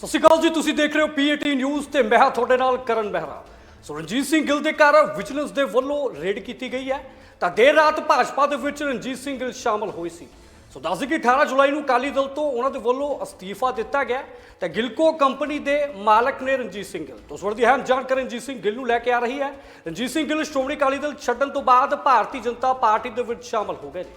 ਸਤਿ ਸ਼੍ਰੀ ਅਕਾਲ ਜੀ, ਤੁਸੀਂ ਦੇਖ ਰਹੇ ਹੋ ਪੀਏਟੀ ਨਿਊਜ਼ ਤੇ ਮੈਂ ਹਾਂ ਤੁਹਾਡੇ ਨਾਲ ਕਰਨ ਮਹਿਰਾ ਸੋ ਰਣਜੀਤ ਸਿੰਘ ਗਿੱਲ ਦੇ ਘਰ ਵਿਜੀਲੈਂਸ ਦੇ ਵੱਲੋਂ ਰੇਡ ਕੀਤੀ ਗਈ ਹੈ। ਤਾਂ ਦੇਰ ਰਾਤ ਭਾਜਪਾ ਦੇ ਵਿੱਚ ਰਣਜੀਤ ਸਿੰਘ ਗਿੱਲ ਸ਼ਾਮਲ ਹੋਏ ਸੀ। ਸੋ ਦੱਸ ਕਿ 18 ਜੁਲਾਈ ਨੂੰ ਅਕਾਲੀ ਦਲ ਤੋਂ ਉਹਨਾਂ ਦੇ ਵੱਲੋਂ ਅਸਤੀਫਾ ਦਿੱਤਾ ਗਿਆ ਤਾਂ ਗਿਲਕੋ ਕੰਪਨੀ ਦੇ ਮਾਲਕ ਨੇ ਰਣਜੀਤ ਸਿੰਘ ਗਿੱਲ ਤੋਂ ਸਵਰਦੀ ਹੈ ਜਾਣਕਾਰੀ ਰਣਜੀਤ ਸਿੰਘ ਗਿੱਲ ਨੂੰ ਲੈ ਕੇ ਆ ਰਹੀ ਹੈ। ਰਣਜੀਤ ਸਿੰਘ ਗਿੱਲ ਸ਼੍ਰੋਮਣੀ ਅਕਾਲੀ ਦਲ ਛੱਡਣ ਤੋਂ ਬਾਅਦ ਭਾਰਤੀ ਜਨਤਾ ਪਾਰਟੀ ਦੇ ਵਿੱਚ ਸ਼ਾਮਲ ਹੋ ਗਏ ਨੇ।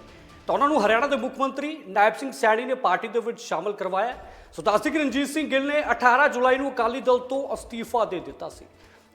ਤਾਂ ਉਹਨਾਂ ਨੂੰ ਹਰਿਆਣਾ ਦੇ ਮੁੱਖ ਮੰਤਰੀ ਨਾਇਬ ਸਿੰਘ ਸੈਣੀ ਨੇ ਪਾਰਟੀ ਦੇ ਵਿੱਚ ਸ਼ਾਮਲ ਕਰਵਾਇਆ। ਸੋ ਦੱਸ ਕਿ ਰਣਜੀਤ ਸਿੰਘ ਗਿੱਲ ਨੇ 18 ਜੁਲਾਈ ਨੂੰ ਅਕਾਲੀ ਦਲ ਤੋਂ ਅਸਤੀਫਾ ਦੇ ਦਿੱਤਾ ਸੀ।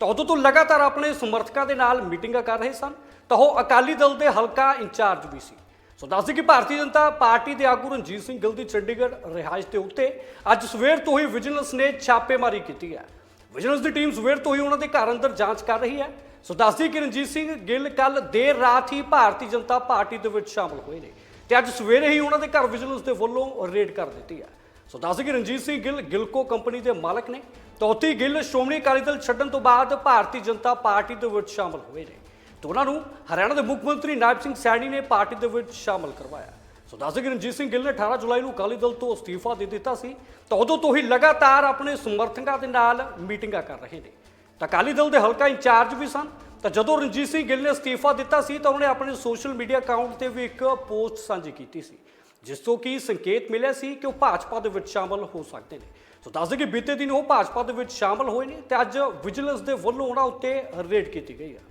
ਤਾਂ ਉਦੋਂ ਤੋਂ ਲਗਾਤਾਰ ਆਪਣੇ ਸਮਰਥਕਾਂ ਦੇ ਨਾਲ ਮੀਟਿੰਗਾਂ ਕਰ ਰਹੇ ਸਨ। ਤਾਂ ਉਹ ਅਕਾਲੀ ਦਲ ਦੇ ਹਲਕਾ ਇੰਚਾਰਜ ਵੀ ਸੀ। ਸੋ ਦੱਸ ਕਿ ਭਾਰਤੀ ਜਨਤਾ ਪਾਰਟੀ ਦੇ ਆਗੂ ਰਣਜੀਤ ਸਿੰਘ ਗਿੱਲ ਦੀ ਚੰਡੀਗੜ੍ਹ ਰਿਹਾਇਸ਼ ਦੇ ਉੱਤੇ ਅੱਜ ਸਵੇਰ ਤੋਂ ਹੀ ਵਿਜੀਲੈਂਸ ਨੇ ਛਾਪੇਮਾਰੀ ਕੀਤੀ ਹੈ। ਵਿਜੀਲੈਂਸ ਦੀ ਟੀਮ ਸਵੇਰ ਤੋਂ ਹੀ ਉਹਨਾਂ ਦੇ ਘਰ ਅੰਦਰ ਜਾਂਚ ਕਰ ਰਹੀ ਹੈ। ਸੋ ਦੱਸਦੀ ਕਿ ਰਣਜੀਤ ਸਿੰਘ ਗਿੱਲ ਕੱਲ ਦੇਰ ਰਾਤ ਹੀ ਭਾਰਤੀ ਜਨਤਾ ਪਾਰਟੀ ਦੇ ਵਿੱਚ ਸ਼ਾਮਲ ਹੋਏ ਨੇ ਤੇ ਅੱਜ ਸਵੇਰੇ ਹੀ ਉਹਨਾਂ ਦੇ ਘਰ ਵਿਜੀਲੈਂਸ ਦੇ ਵੱਲੋਂ ਰੇਡ ਕਰ ਦਿੱਤੀ ਹੈ। ਸੋ ਦੱਸਦੀ ਕਿ ਰਣਜੀਤ ਸਿੰਘ ਗਿੱਲ ਗਿਲਕੋ ਕੰਪਨੀ ਦੇ ਮਾਲਕ ਨੇ। ਤਾਂ ਉੱਥੇ ਗਿੱਲ ਸ਼੍ਰੋਮਣੀ ਅਕਾਲੀ ਦਲ ਛੱਡਣ ਤੋਂ ਬਾਅਦ ਭਾਰਤੀ ਜਨਤਾ ਪਾਰਟੀ ਦੇ ਵਿੱਚ ਸ਼ਾਮਲ ਹੋਏ ਨੇ ਤੇ ਉਹਨਾਂ ਨੂੰ ਹਰਿਆਣਾ ਦੇ ਮੁੱਖ ਮੰਤਰੀ ਨਾਇਬ ਸਿੰਘ ਸੈਣੀ ਨੇ ਪਾਰਟੀ ਦੇ ਵਿੱਚ ਸ਼ਾਮਲ ਕਰਵਾਇਆ। ਸੋ ਦੱਸ ਕਿ ਰਣਜੀਤ ਸਿੰਘ ਗਿੱਲ ਨੇ 18 ਜੁਲਾਈ ਨੂੰ ਅਕਾਲੀ ਦਲ ਤੋਂ ਅਸਤੀਫਾ ਦੇ ਦਿੱਤਾ ਸੀ। ਤਾਂ ਉਦੋਂ ਤੋਂ ਹੀ ਲਗਾਤਾਰ ਆਪਣੇ ਸਮਰਥਕਾਂ ਦੇ ਨਾਲ ਮੀਟਿੰਗਾਂ ਕਰ ਰਹੇ ਨੇ। ਤਾਂ ਅਕਾਲੀ ਦਲ ਦੇ ਹਲਕਾ ਇੰਚਾਰਜ ਵੀ ਸਨ। ਤਾਂ ਜਦੋਂ ਰਣਜੀਤ ਸਿੰਘ ਗਿੱਲ ਨੇ ਅਸਤੀਫਾ ਦਿੱਤਾ ਸੀ, ਤਾਂ ਉਹਨੇ ਆਪਣੇ ਸੋਸ਼ਲ ਮੀਡੀਆ ਅਕਾਊਂਟ ਤੇ ਵੀ ਇੱਕ ਪੋਸਟ ਸਾਂਝੀ ਕੀਤੀ ਸੀ, ਜਿਸ ਤੋਂ ਕਿ ਸੰਕੇਤ ਮਿਲਿਆ ਸੀ ਕਿ ਉਹ ਭਾਜਪਾ ਦੇ ਵਿੱਚ ਸ਼ਾਮਲ ਹੋ ਸਕਦੇ ਨੇ। ਸੋ ਦੱਸਦੇ ਕਿ ਬੀਤੇ ਦਿਨ ਉਹ ਭਾਜਪਾ ਦੇ ਵਿੱਚ ਸ਼ਾਮਲ ਹੋਏ ਨੇ ਤੇ ਅੱਜ ਵਿਜੀਲੈਂਸ ਦੇ ਵੱਲੋਂ ਉਹਨਾਂ ਉੱਤੇ ਰੇਡ ਕੀਤੀ ਗਈ ਹੈ।